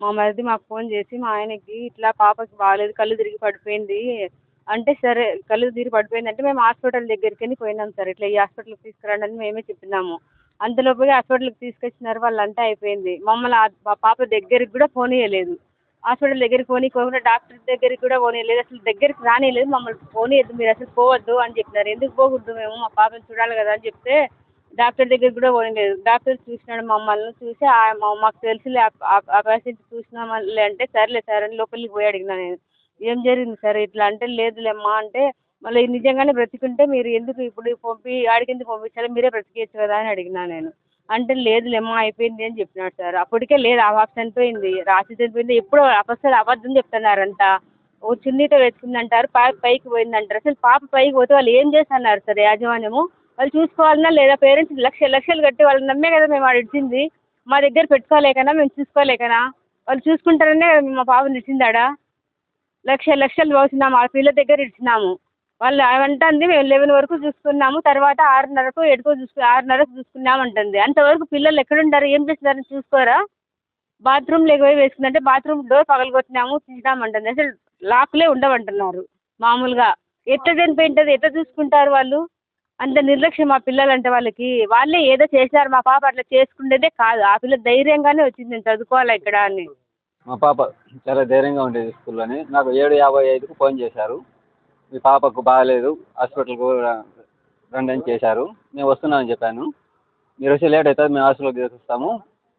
మా మరిది మాకు ఫోన్ చేసి మా ఆయనకి ఇట్లా పాపకి బాగాలేదు కళ్ళు తిరిగి పడిపోయింది. అంటే సరే కళ్ళు తిరిగి పడిపోయింది అంటే మేము హాస్పిటల్ దగ్గరికి పోయినాం సార్. ఇట్లా ఈ హాస్పిటల్కి తీసుకురండి అని మేమే చెప్పినాము. అంతలోపు హాస్పిటల్కి తీసుకొచ్చినారు వాళ్ళు అంటే అయిపోయింది. మమ్మల్ని పాప దగ్గరికి కూడా పోనీయలేదు. హాస్పిటల్ దగ్గరికి పోనీకోకుండా డాక్టర్ దగ్గరికి కూడా పోనీయలేదు. అసలు దగ్గరికి రానియలేదు మమ్మల్ని పోనీయద్దు మీరు అసలు పోవద్దు అని చెప్పినారు. ఎందుకు పోకూడదు మేము? మా పాపని చూడాలి కదా అని చెప్తే డాక్టర్ దగ్గరికి కూడా పోనీయలేదు డాక్టర్ చూసినాడు మమ్మల్ని చూసి ఆ- మాకు తెలుసులే ఆ- ఆ- పేషెంట్ చూసినామలే అంటే సర్లే సార్ అని లోపలికి పోయి అడిగినా నేను. ఏం జరిగింది సార్? ఇట్లా అంటే లేదులేమ్మా అంటే మళ్ళీ నిజంగానే బ్రతికుంటే మీరు ఎందుకు ఇప్పుడు పంపి ఆడికి ఎందుకు పంపించాలి? మీరే బ్రతికేయచ్చు కదా అని అడిగినా నేను. అంటే లేదులేమ్మా అయిపోయింది అని చెప్పినాడు సార్. అప్పటికే లేదు ఆ పాప చనిపోయింది రాసి చనిపోయింది ఎప్పుడో అపస్సలు అబద్ధం చెప్తున్నారంట. ఓ చున్నీతో వేసుకుంది అంటారు పాప పైకి పోయింది అంటారు అసలు పాప పైకి పోతే వాళ్ళు ఏం చేస్తున్నారు సార్ యాజమాన్యము? వాళ్ళు చూసుకోవాలన్నా లేదా పేరెంట్స్ లక్ష లక్షలు కట్టి వాళ్ళని నమ్మే కదా మేము ఆడ ఇచ్చింది. మా దగ్గర పెట్టుకోలేకనా మేము చూసుకోలేకనా? వాళ్ళు చూసుకుంటారనే కదా మా పాపని ఆడ లక్ష లక్షలు పోసినాము ఆ పిల్ల దగ్గర ఇచ్చినాము. వాళ్ళు ఏమంటుంది మేము లెవెన్ వరకు చూసుకున్నాము తర్వాత ఆరున్నరకు ఎడుకో చూసుకు ఆరున్నరకు చూసుకున్నాము అంటుంది. అంతవరకు పిల్లలు ఎక్కడుంటారు ఏం చేస్తున్నారని చూసుకోరా? బాత్రూమ్ పోయి వేసుకుందంటే బాత్రూమ్ డోర్ పగలగొట్టినాము తీసినామంటుంది అసలు లాక్లే ఉండవంటున్నారు మామూలుగా. ఎట్లా చనిపోయింటుంది? ఎట్లా చూసుకుంటారు వాళ్ళు? అంత నిర్లక్ష్యం మా పిల్లలంటే వాళ్ళకి. వాళ్ళే ఏదో చేశారు మా పాప అట్లా చేసుకునేదే కాదు. ఆ పిల్ల ధైర్యంగానే వచ్చింది నేను చదువుకోవాలి ఇక్కడ అని. మా పాప చాలా ధైర్యంగా ఉండేది స్కూల్లోని. నాకు ఏడు యాభై ఐదుకు ఫోన్ చేశారు. మీ పాపకు బాగాలేదు హాస్పిటల్కు రండి అని చేశారు. మేము వస్తున్నామని చెప్పాను. మీరు వచ్చి లేట్ అవుతుంది మేము హాస్పిటల్కి తీసుకొస్తాము.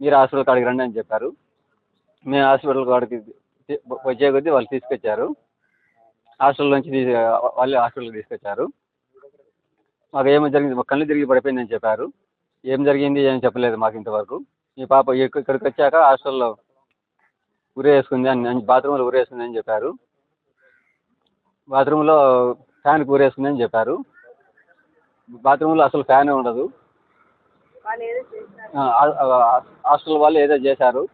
మీరు హాస్పిటల్ కాడికి రండి అని చెప్పారు. మేము హాస్పిటల్ కాడికి వచ్చే కొద్దీ వాళ్ళు తీసుకొచ్చారు. హాస్టల్ నుంచి తీసి వాళ్ళు హాస్పిటల్కి తీసుకొచ్చారు. మాకు ఏమో జరిగింది మా కళ్ళు తిరిగి పడిపోయిందని చెప్పారు. ఏం జరిగింది ఏం చెప్పలేదు మాకు ఇంతవరకు. మీ పాప ఇక్కడికి వచ్చాక హాస్టల్లో ఉరి వేసుకుంది అని బాత్రూంలో ఉరి అని చెప్పారు. బాత్రూంలో ఫ్యాన్కి ఊరేసుకుంది అని చెప్పారు. బాత్రూంలో అసలు ఫ్యానే ఉండదు. హాస్టల్ వాళ్ళు ఏదో చేశారు.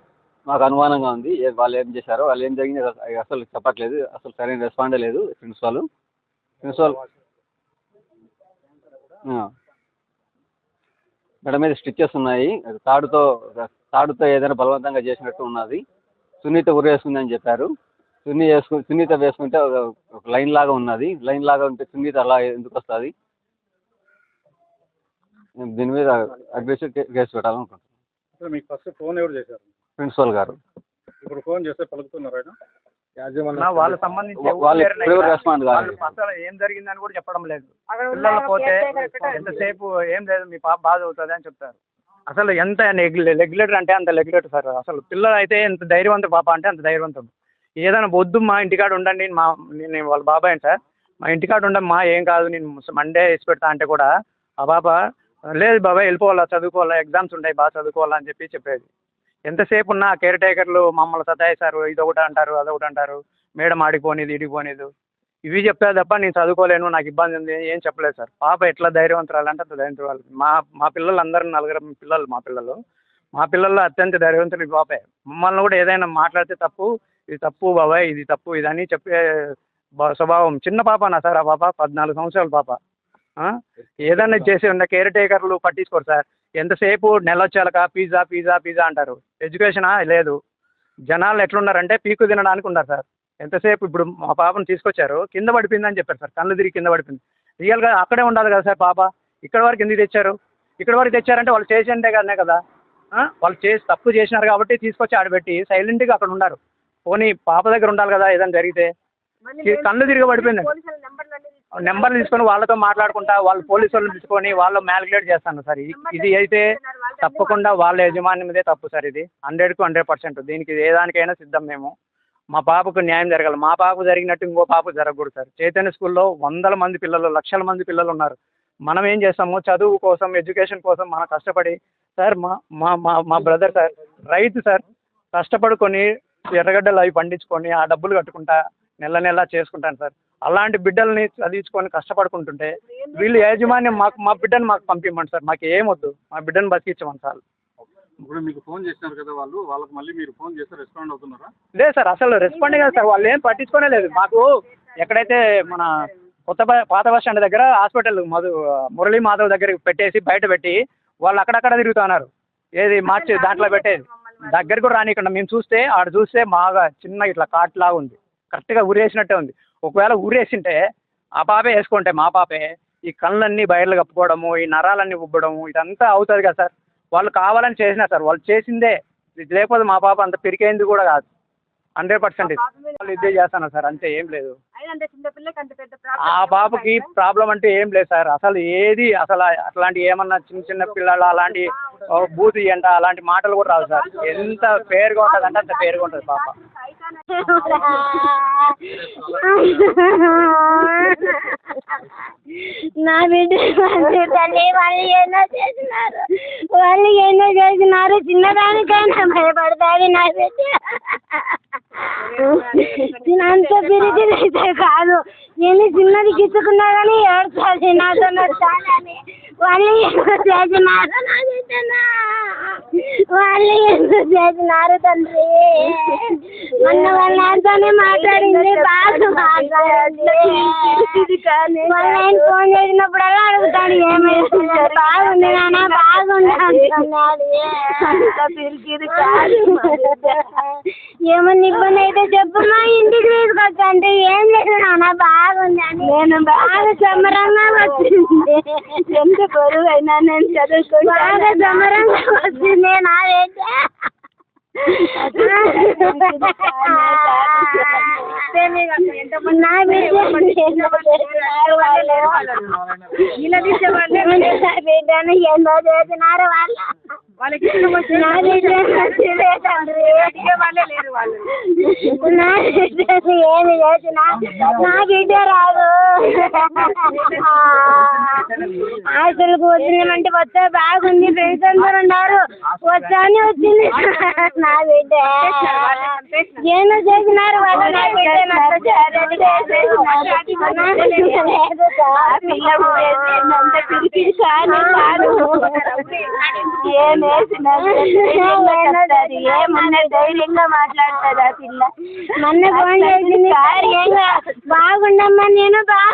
మాకు అనుమానంగా ఉంది వాళ్ళు ఏం చేశారో వాళ్ళు ఏం జరిగింది అసలు- చెప్పట్లేదు. అసలు సరైన రెస్పాండ్ లేదు ప్రిన్సిపాల్. ప్రిన్సిపాల్ మెడ మీద స్టిచ్చెస్ ఉన్నాయి. తాడుతో తాడుతో ఏదైనా బలవంతంగా చేసినట్టు ఉన్నది. సున్నిత ఉరి వేసుకుందని చెప్పారు. సున్ని వేసుకు సున్నిత వేసుకుంటే ఒక లైన్ లాగా ఉన్నది. లైన్ లాగా ఉంటే సున్నిత అలా ఎందుకు వస్తుంది? నేను దీని మీద అడ్మిషన్ కేసు పెట్టాలనుకుంటున్నాను. మీకు ఫస్ట్ ఫోన్ ఎవరు చేశారు? ప్రిన్సిపల్ గారు. ఇప్పుడు ఫోన్ చేస్తే పలుకుతున్నారు ఆయన. నా వాళ్ళ సంబంధించి అసలు ఏం జరిగిందని కూడా చెప్పడం లేదు. పిల్లలు పోతే? ఎంతసేపు ఏం లేదు మీ పాప బాధ అవుతుంది అని చెప్తారు. అసలు ఎంత రెగ్యులేటర్ అంటే అంత రెగ్యులేటర్ సార్. అసలు పిల్లలు అయితే ఎంత ధైర్యవంతుడు పాప అంటే అంత ధైర్యవంతుడు. ఏదైనా వద్దు మా ఇంటికాడ ఉండండి మా నేను వాళ్ళ బాబాయ్ సార్ మా ఇంటికాడ ఉండం మా ఏం కాదు నేను మండే వేసి పెడతా అంటే కూడా ఆ పాప లేదు బాబాయ్ వెళ్ళిపోవాలా చదువుకోవాలా ఎగ్జామ్స్ ఉంటాయి బాగా చదువుకోవాలా అని చెప్పి చెప్పేది. ఎంతసేపు ఉన్నా కేర్ టేకర్లు మమ్మల్ని సతాయిస్తారు ఇదొకటి అంటారు అదొకటి అంటారు. మేడం ఆడిపోనిది ఇడిపోనిది ఇవి చెప్పారు తప్ప నేను చదువుకోలేను నాకు ఇబ్బంది ఉంది ఏం చెప్పలేదు సార్. పాప ఎట్లా ధైర్యవంతురాలు అంటే అంత ధైర్యవంతురాలు. మా మా పిల్లలు అందరూ నలుగురు పిల్లలు మా పిల్లలు. మా పిల్లల్లో అత్యంత ధైర్యవంతులు పాపే. మమ్మల్ని కూడా ఏదైనా మాట్లాడితే తప్పు ఇది తప్పు బాబాయ్ ఇది తప్పు ఇదని చెప్పే స్వభావం. చిన్న పాపనా సార్ ఆ పాప? పద్నాలుగు సంవత్సరాల పాప. ఏదైనా చేసి ఉన్న కేర్ టేకర్లు పట్టించుకోరు సార్. ఎంతసేపు నెల వచ్చాక పిజ్జా పిజ్జా పిజ్జా అంటారు. ఎడ్యుకేషనా? లేదు. జనాలు ఎట్లున్నారంటే పీకు తినడానికి ఉన్నారు సార్. ఎంతసేపు ఇప్పుడు మా పాపను తీసుకొచ్చారు. కింద పడిపోయిందని చెప్పారు సార్. కళ్ళు తిరిగి కింద పడిపోయింది. రియల్గా అక్కడే ఉండాలి కదా సార్ పాప. ఇక్కడ వరకు ఎందుకు తెచ్చారు? ఇక్కడ వరకు తెచ్చారంటే వాళ్ళు చేసిండే కదనే కదా? వాళ్ళు చేసి తప్పు చేసినారు కాబట్టి తీసుకొచ్చి ఆడబెట్టి సైలెంట్గా అక్కడ ఉన్నారు. పోనీ పాప దగ్గర ఉండాలి కదా ఏదైనా జరిగితే? కళ్ళు తిరిగి పడిపోయింది నెంబర్లు తీసుకొని వాళ్ళతో మాట్లాడుకుంటా వాళ్ళు పోలీసు వాళ్ళని తీసుకొని వాళ్ళు మ్యాలిక్యులేట్ చేస్తాను సార్. ఇది- ఇది అయితే తప్పకుండా వాళ్ళ యజమాని మీదే తప్పు సార్ ఇది. హండ్రెడ్కు హండ్రెడ్ పర్సెంట్. దీనికి ఏ దానికైనా సిద్ధం మేము. మా పాపకు న్యాయం జరగాలి. మా పాపకు జరిగినట్టు ఇంకో పాపకు జరగకూడదు సార్. చైతన్య స్కూల్లో వందల మంది పిల్లలు లక్షల మంది పిల్లలు ఉన్నారు. మనం ఏం చేస్తాము? చదువు కోసం ఎడ్యుకేషన్ కోసం మనం కష్టపడి సార్ మా మా మా మా బ్రదర్ సార్ రైతు సార్ కష్టపడుకొని ఎర్రగడ్డలు అవి పండించుకొని ఆ డబ్బులు కట్టుకుంటా నెల నెల చేసుకుంటాను సార్. అలాంటి బిడ్డల్ని చదివించుకొని కష్టపడుకుంటుంటే వీళ్ళు యాజమాన్యం మాకు మా బిడ్డను మాకు పంపించమండి సార్. మాకు ఏం వద్దు. మా బిడ్డను బతికించమని సార్. ఇప్పుడు మీకు ఫోన్ చేసినారు కదా వాళ్ళు వాళ్ళకి మళ్ళీ మీరు ఫోన్ చేస్తే రెస్పాండ్ అవుతున్నారా? లేదు సార్ అసలు రెస్పాండ్ కాదు సార్. వాళ్ళు ఏం పట్టించుకోనే లేదు. మాకు ఎక్కడైతే మన కొత్త పాత బస్ స్టాండ్ దగ్గర హాస్పిటల్ మధు మురళీ మాధవ్ దగ్గర పెట్టేసి బయట పెట్టి వాళ్ళు అక్కడక్కడ తిరుగుతున్నారు ఏది మార్చి దాంట్లో పెట్టేది. దగ్గర కూడా రానికుండా మేము చూస్తే ఆడ చూస్తే బాగా చిన్న ఇట్లా కాట్ లాగా ఉంది. కరెక్ట్గా ఊరేసినట్టే ఉంది. ఒకవేళ ఊరేసింటే ఆ పాపే వేసుకుంటే మా పాపే. ఈ కళ్ళన్నీ బయర్లు కప్పుకోవడము ఈ నరాలన్నీ ఉబ్బడము ఇదంతా అవుతుంది కదా సార్. వాళ్ళు కావాలని చేసినా సార్ వాళ్ళు చేసిందే. ఇది లేకపోతే మా పాప అంత పెరిగైంది కూడా కాదు. హండ్రెడ్ పర్సెంట్ వాళ్ళు ఇదే చేస్తాను సార్? అంతే ఏం లేదు. ఆ పాపకి ప్రాబ్లం అంటే ఏం లేదు సార్. అసలు ఏది అసలు అట్లాంటి ఏమన్నా చిన్న చిన్న పిల్లలు అలాంటి బూతి అంట అలాంటి మాటలు కూడా రావు సార్. ఎంత పేరుగా ఉంటుంది అంటే అంత పేరుగా ఉంటుంది పాప. నా బిడ్డ తల్లి వాళ్ళు ఎన్నో చేసినారు. వాళ్ళు ఎన్నో చేసినారు. చిన్నదానికైనా భయపడతాది నా బిడ్డ. అంత పిరిగిదైతే కాదు. నేను చిన్నది గిచ్చుకున్నా కానీ ఏడ్చాలి నాతో నచ్చాలని వాళ్ళు ఎందుకు చేసినారు నా బిడ్డనా వాళ్ళు ఎందుకు చేసినారు తండ్రి? మొన్న వాళ్ళ నాతోనే మాట్లాడింది బాగా మాట్లాడింది. వాళ్ళ ఆయన ఫోన్ చేసినప్పుడల్లా అడుగుతాడు ఏమైనా బాగుంది నాన్న బాగుంది అంటున్నాడు. ఏమన్నా ఇబ్బంది అయితే చెప్పమ్మా ఇంటికి తీసుకొచ్చా అంటే ఏం లేదు నేను బాగా సమరంగా వచ్చింది. ఎంత బరువు అయినా నేను చదువుకుంటా బాగా సమరంగా వచ్చింది నాదైతే బిడ్డను ఎన్నో చేసినారు వాళ్ళు. వాళ్ళకి ఇష్టం వచ్చిన నా బిడ్డ ఏమి చేసినా నా బిడ్డ రాదు. ఆశలకు వచ్చిందంటే వస్తే బాగుంది. ఫ్రెండ్స్ అందరు ఉన్నారు. వచ్చాని వచ్చింది. నా బిడ్డ. ఏమో చేసినారు వాళ్ళు నా ఏమన్నా ధైర్యంగా మాట్లాడుతుంది ఆ పిల్ల. మొన్న ఫోన్ చేసింది బాగుండమ్మా నేను బాగుండా